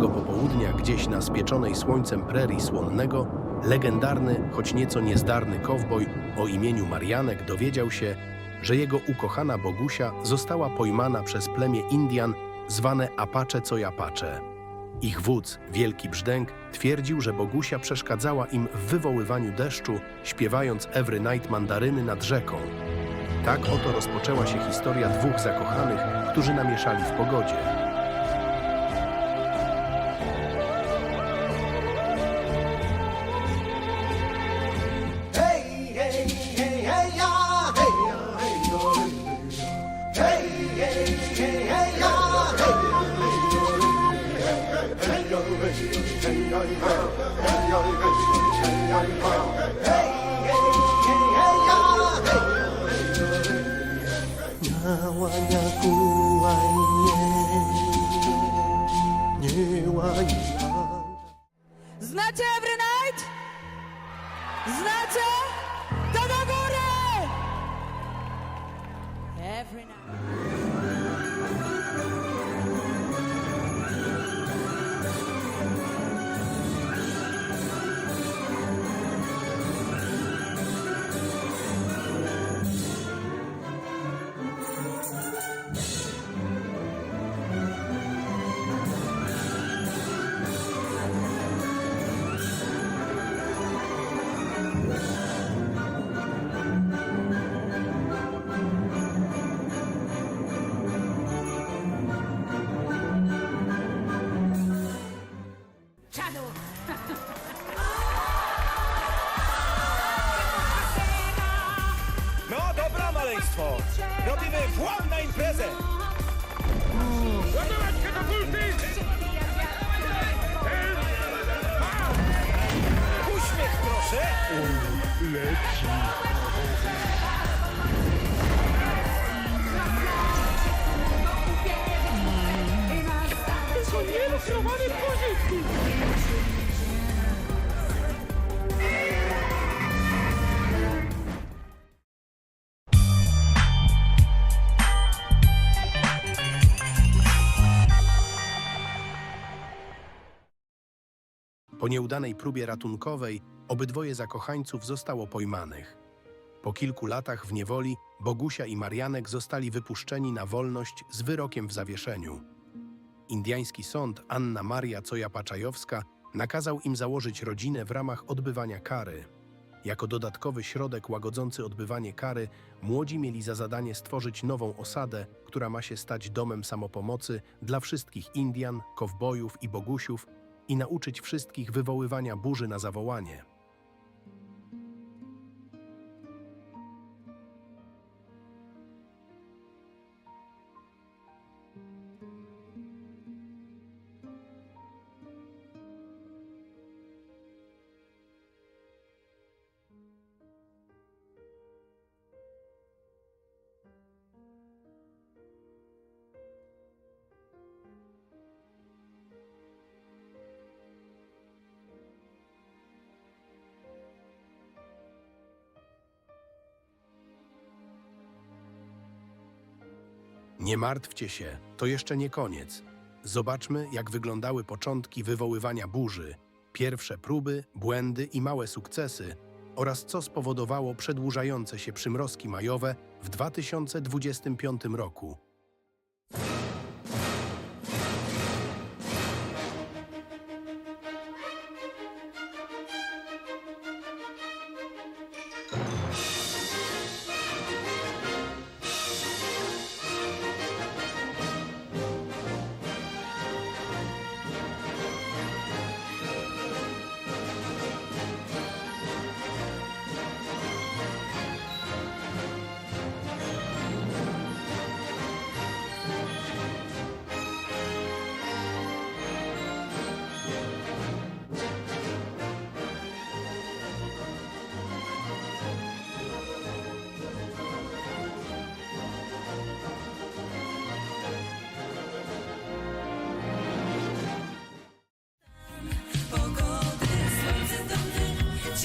Popołudnia, gdzieś na spieczonej słońcem prerii słonnego, legendarny, choć nieco niezdarny kowboj o imieniu Marianek dowiedział się, że jego ukochana Bogusia została pojmana przez plemię Indian zwane Apache Coyapache. Ich wódz, Wielki Brzdęk, twierdził, że Bogusia przeszkadzała im w wywoływaniu deszczu, śpiewając Every Night mandaryny nad rzeką. Tak oto rozpoczęła się historia dwóch zakochanych, którzy namieszali w pogodzie. 나와야 구하예 예와야 Znacie Every Night? Znacie? Maleństwo! Robimy włam na imprezę! Ładować katapulty! Uśmiech proszę! Są nielustrowane pożytki! Po nieudanej próbie ratunkowej obydwoje zakochańców zostało pojmanych. Po kilku latach w niewoli Bogusia i Marianek zostali wypuszczeni na wolność z wyrokiem w zawieszeniu. Indiański sąd Anna Maria Coja-Paczajowska nakazał im założyć rodzinę w ramach odbywania kary. Jako dodatkowy środek łagodzący odbywanie kary, młodzi mieli za zadanie stworzyć nową osadę, która ma się stać domem samopomocy dla wszystkich Indian, kowbojów i bogusiów i nauczyć wszystkich wywoływania burzy na zawołanie. Nie martwcie się, to jeszcze nie koniec. Zobaczmy, jak wyglądały początki wywoływania burzy, pierwsze próby, błędy i małe sukcesy oraz co spowodowało przedłużające się przymrozki majowe w 2025 roku.